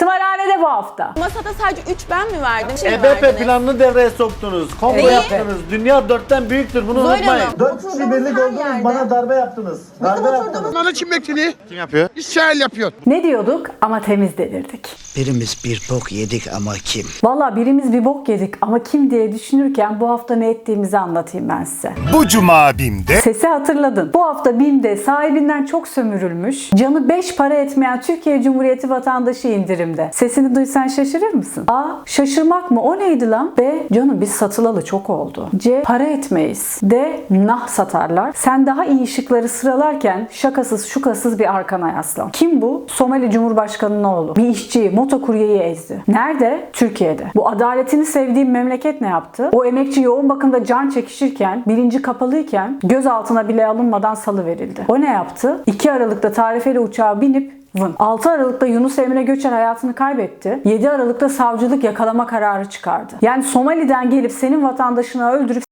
Tımarhanede bu hafta. Masada sadece 3 ben mi verdim? Şimdi EBP verdiniz. planını devreye soktunuz. Kombo Neyi? yaptınız. Dünya dörtten büyüktür. Bunu Zuhal unutmayın. Dört kişi birlik her oldunuz. yerde- Bana darbe yaptınız. Darbe yaptınız. Bana kim bekçiliği? Kim yapıyor? İsrail yapıyor. Ne diyorduk ama temiz delirdik. Birimiz bir bok yedik ama kim? Valla birimiz bir bok yedik ama kim diye düşünürken bu hafta ne ettiğimizi anlatayım ben size. Bu cuma BİM'de Sesi hatırladın. Bu hafta BİM'de sahibinden çok sömürülmüş, canı 5 para etmeyen Türkiye Cumhuriyeti vatandaşı indirimde. Sesini duysan şaşırır mısın? A. Şaşırmak mı? O neydi lan? B. Canım biz satılalı çok oldu. C. Para etmeyiz. D. Nah satarlar. Sen daha iyi şıkları sıralarken şakasız şukasız bir arkana yaslan. Kim bu? Somali Cumhurbaşkanı'nın oğlu. Bir işçiyi, motokuryeyi ezdi. Nerede? Türkiye'de. Bu adaletini sevdiğim memleket ne yaptı? O emekçi yoğun bakımda can çekişirken, bilinci kapalıyken gözaltına bile alınmadan salı verildi. O ne yaptı? 2 Aralık'ta tarifeli uçağa binip Vın. 6 Aralık'ta Yunus Emre Göçer hayatını kaybetti. 7 Aralık'ta savcılık yakalama kararı çıkardı. Yani Somali'den gelip senin vatandaşını öldürüp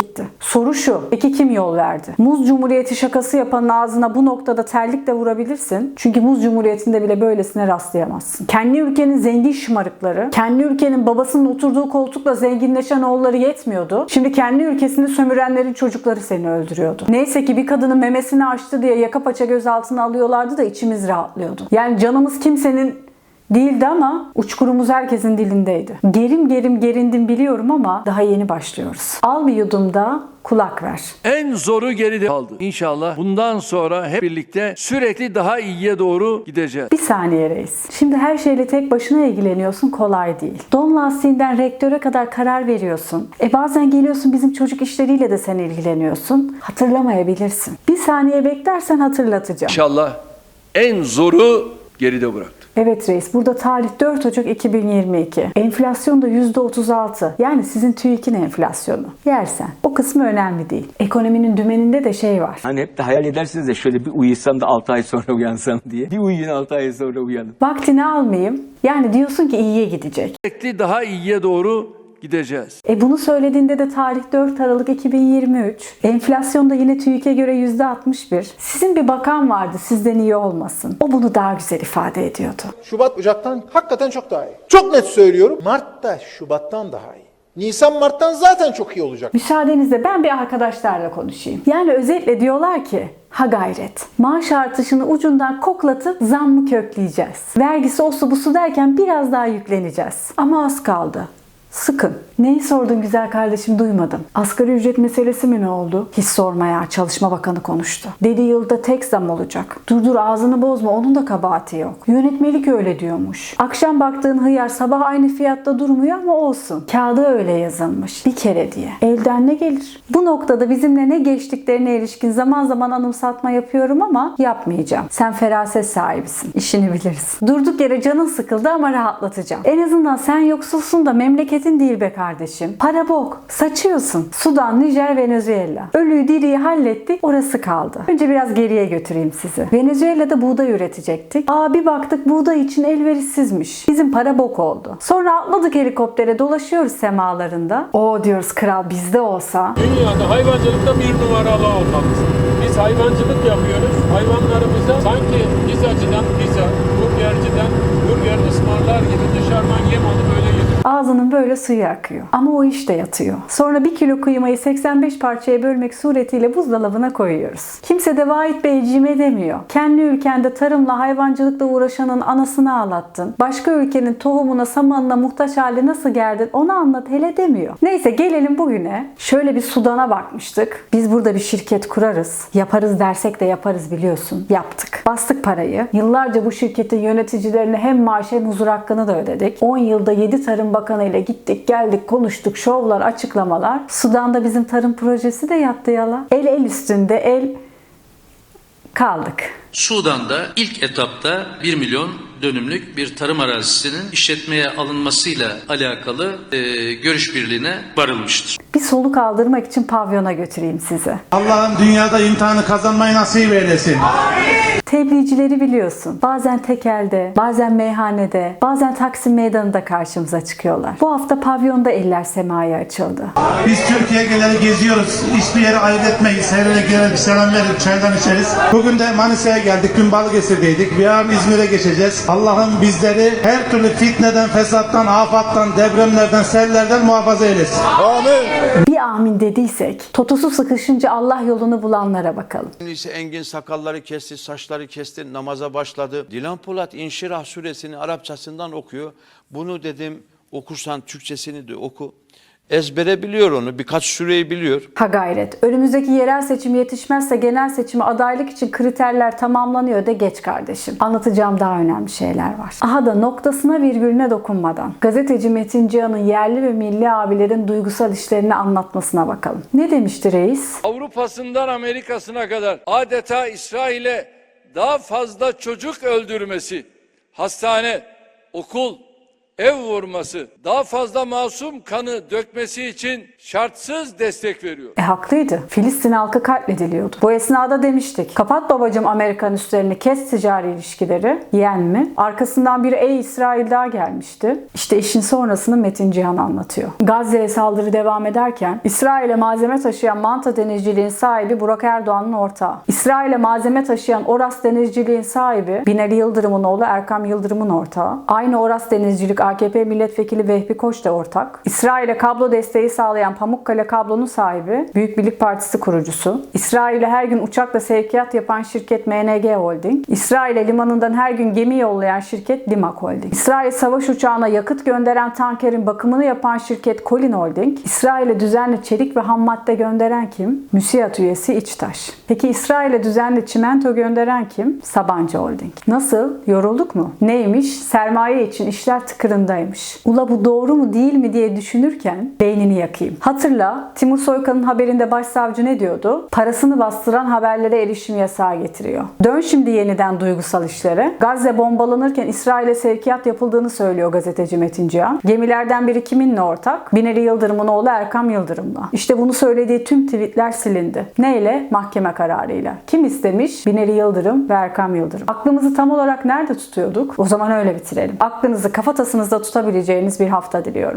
gitti. Soru şu. Peki kim yol verdi? Muz Cumhuriyeti şakası yapanın ağzına bu noktada terlikle vurabilirsin. Çünkü Muz Cumhuriyeti'nde bile böylesine rastlayamazsın. Kendi ülkenin zengin şımarıkları, kendi ülkenin babasının oturduğu koltukla zenginleşen oğulları yetmiyordu. Şimdi kendi ülkesini sömürenlerin çocukları seni öldürüyordu. Neyse ki bir kadının memesini açtı diye yaka paça gözaltına alıyorlardı da içimiz rahatlıyordu. Yani canımız kimsenin Değildi ama uçkurumuz herkesin dilindeydi. Gerim gerim gerindim biliyorum ama daha yeni başlıyoruz. Al bir yudum da kulak ver. En zoru geride kaldı. İnşallah bundan sonra hep birlikte sürekli daha iyiye doğru gideceğiz. Bir saniye reis. Şimdi her şeyle tek başına ilgileniyorsun kolay değil. Don lastiğinden rektöre kadar karar veriyorsun. E bazen geliyorsun bizim çocuk işleriyle de sen ilgileniyorsun. Hatırlamayabilirsin. Bir saniye beklersen hatırlatacağım. İnşallah en zoru geride bıraktık. Evet reis burada tarih 4 Ocak 2022. Enflasyon da %36. Yani sizin TÜİK'in enflasyonu. Yersen. O kısmı önemli değil. Ekonominin dümeninde de şey var. Hani hep de hayal edersiniz de şöyle bir uyusam da 6 ay sonra uyansam diye. Bir uyuyun 6 ay sonra uyanın. Vaktini almayayım. Yani diyorsun ki iyiye gidecek. Sürekli daha iyiye doğru gideceğiz. E bunu söylediğinde de tarih 4 Aralık 2023. Enflasyonda yine TÜİK'e göre %61. Sizin bir bakan vardı sizden iyi olmasın. O bunu daha güzel ifade ediyordu. Şubat Ocak'tan hakikaten çok daha iyi. Çok net söylüyorum. Mart da Şubat'tan daha iyi. Nisan Mart'tan zaten çok iyi olacak. Müsaadenizle ben bir arkadaşlarla konuşayım. Yani özetle diyorlar ki Ha gayret. Maaş artışını ucundan koklatıp zammı kökleyeceğiz. Vergisi osu busu derken biraz daha yükleneceğiz. Ama az kaldı. Sıkın. Neyi sordun güzel kardeşim duymadım. Asgari ücret meselesi mi ne oldu? Hiç sormaya Çalışma Bakanı konuştu. Dedi yılda tek zam olacak. Dur dur ağzını bozma onun da kabahati yok. Yönetmelik öyle diyormuş. Akşam baktığın hıyar sabah aynı fiyatta durmuyor ama olsun. Kağıda öyle yazılmış. Bir kere diye. Elden ne gelir? Bu noktada bizimle ne geçtiklerine ilişkin zaman zaman anımsatma yapıyorum ama yapmayacağım. Sen feraset sahibisin. İşini bilirsin. Durduk yere canın sıkıldı ama rahatlatacağım. En azından sen yoksulsun da memleketin değil be kardeşim. Para bok. Saçıyorsun. Sudan, Nijer, Venezuela. Ölüyü diriyi hallettik. Orası kaldı. Önce biraz geriye götüreyim sizi. Venezuela'da buğday üretecektik. Aa bir baktık buğday için elverişsizmiş. Bizim para bok oldu. Sonra atladık helikoptere dolaşıyoruz semalarında. O diyoruz kral bizde olsa. Dünyada hayvancılıkta bir numaralı olmamız. Biz hayvancılık yapıyoruz. Hayvanlarımıza sanki pizzacıdan pizza, burgerciden burger ısmarlar gibi dışarıdan yem alıp öyle yedik. Ağzının böyle suyu akıyor. Ama o işte yatıyor. Sonra bir kilo kıymayı 85 parçaya bölmek suretiyle buzdolabına koyuyoruz. Kimse de Vahit Beyciğime demiyor. Kendi ülkende tarımla hayvancılıkla uğraşanın anasını ağlattın. Başka ülkenin tohumuna samanına muhtaç hale nasıl geldin onu anlat hele demiyor. Neyse gelelim bugüne. Şöyle bir Sudan'a bakmıştık. Biz burada bir şirket kurarız. Yaparız dersek de yaparız biliyorsun. Yaptık. Bastık parayı. Yıllarca bu şirketin yöneticilerine hem maaş hem huzur hakkını da ödedik. 10 yılda 7 Tarım Bakanı ile gittik geldik konuştuk şovlar açıklamalar. Sudan'da bizim tarım projesi de yattı yala. El el üstünde el kaldık. Sudan'da ilk etapta 1 milyon dönümlük bir tarım arazisinin işletmeye alınmasıyla alakalı e, görüş birliğine varılmıştır. Bir soluk aldırmak için pavyona götüreyim sizi. Allah'ım dünyada imtihanı kazanmayı nasip eylesin. Tebliğcileri biliyorsun. Bazen tekelde, bazen meyhanede, bazen Taksim Meydanı'nda karşımıza çıkıyorlar. Bu hafta pavyonda eller semaya açıldı. Biz Türkiye geneli geziyoruz. Hiçbir yere ayırt etmeyiz. Her yere girer bir selam verip çaydan içeriz. Bugün de Manisa'ya geldik. Dün Balıkesir'deydik. Yarın İzmir'e geçeceğiz. Allah'ım bizleri her türlü fitneden, fesattan, afattan, depremlerden, sellerden muhafaza eylesin. Bir amin dediysek, totosu sıkışınca Allah yolunu bulanlara bakalım. Engin sakalları kesti, saçları kesti, namaza başladı. Dilan Polat İnşirah suresini Arapçasından okuyor. Bunu dedim okursan Türkçesini de oku. Ezbere biliyor onu, birkaç süreyi biliyor. Ha gayret. Önümüzdeki yerel seçim yetişmezse genel seçime adaylık için kriterler tamamlanıyor de geç kardeşim. Anlatacağım daha önemli şeyler var. Aha da noktasına virgülüne dokunmadan gazeteci Metin Cihan'ın yerli ve milli abilerin duygusal işlerini anlatmasına bakalım. Ne demişti reis? Avrupa'sından Amerika'sına kadar adeta İsrail'e daha fazla çocuk öldürmesi, hastane, okul, ev vurması, daha fazla masum kanı dökmesi için şartsız destek veriyor. E haklıydı. Filistin halkı katlediliyordu. Bu esnada demiştik. Kapat babacım Amerikan üstlerini kes ticari ilişkileri. Yen mi? Arkasından bir ey İsrail daha gelmişti. İşte işin sonrasını Metin Cihan anlatıyor. Gazze'ye saldırı devam ederken İsrail'e malzeme taşıyan Manta denizciliğin sahibi Burak Erdoğan'ın ortağı. İsrail'e malzeme taşıyan Oras denizciliğin sahibi Binali Yıldırım'ın oğlu Erkam Yıldırım'ın ortağı. Aynı Oras denizcilik AKP milletvekili Vehbi Koç da ortak. İsrail'e kablo desteği sağlayan Pamukkale Kablo'nun sahibi, Büyük Birlik Partisi kurucusu. İsrail'e her gün uçakla sevkiyat yapan şirket MNG Holding. İsrail'e limanından her gün gemi yollayan şirket Limak Holding. İsrail savaş uçağına yakıt gönderen tankerin bakımını yapan şirket Colin Holding. İsrail'e düzenli çelik ve ham madde gönderen kim? MÜSİAD üyesi İçtaş. Peki İsrail'e düzenli çimento gönderen kim? Sabancı Holding. Nasıl? Yorulduk mu? Neymiş? Sermaye için işler tıkırındaymış. Ula bu doğru mu değil mi diye düşünürken beynini yakayım. Hatırla Timur Soykan'ın haberinde başsavcı ne diyordu? Parasını bastıran haberlere erişim yasağı getiriyor. Dön şimdi yeniden duygusal işlere. Gazze bombalanırken İsrail'e sevkiyat yapıldığını söylüyor gazeteci Metin Cihan. Gemilerden biri kiminle ortak? Binali Yıldırım'ın oğlu Erkam Yıldırım'la. İşte bunu söylediği tüm tweetler silindi. Neyle? Mahkeme kararıyla. Kim istemiş? Binali Yıldırım ve Erkam Yıldırım. Aklımızı tam olarak nerede tutuyorduk? O zaman öyle bitirelim. Aklınızı kafatasınızda tutabileceğiniz bir hafta diliyorum.